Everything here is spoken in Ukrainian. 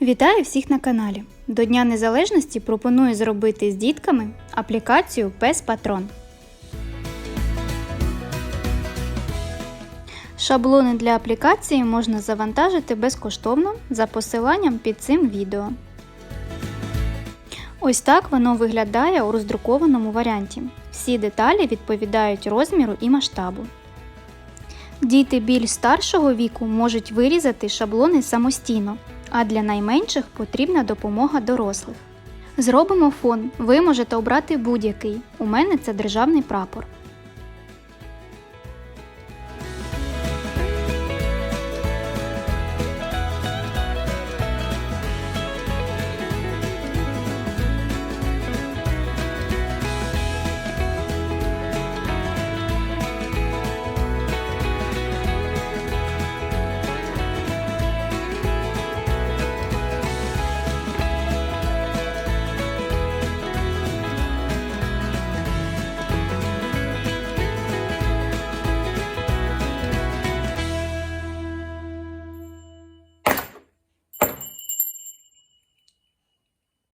Вітаю всіх на каналі. До Дня Незалежності пропоную зробити з дітками аплікацію Пес Патрон. Шаблони для аплікації можна завантажити безкоштовно за посиланням під цим відео. Ось так воно виглядає у роздрукованому варіанті. Всі деталі відповідають розміру і масштабу. Діти більш старшого віку можуть вирізати шаблони самостійно, а для найменших потрібна допомога дорослих. Зробимо фон. Ви можете обрати будь-який. У мене це державний прапор.